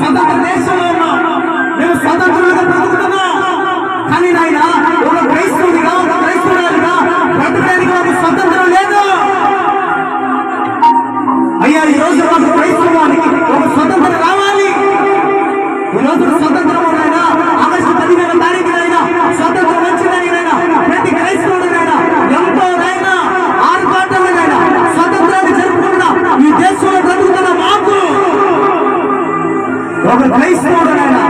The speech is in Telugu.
స్వతంత్ర దేశంలో ఉన్నా నేను స్వతంత్రంగా బ్రతుకుతున్నా. కానీ నాయన ఒక క్రైస్తవుడిగా ఒక క్రైస్తవురాలుగా బ్రతకడానికి మాకు స్వతంత్రం లేదు. అయ్యా ఈ రోజు మాకు క్రైస్తవానికి ఒక స్వతంత్రం రావాలి. ఈ రోజు స్వతంత్రం ఒక క్రైస్తవుడనైనా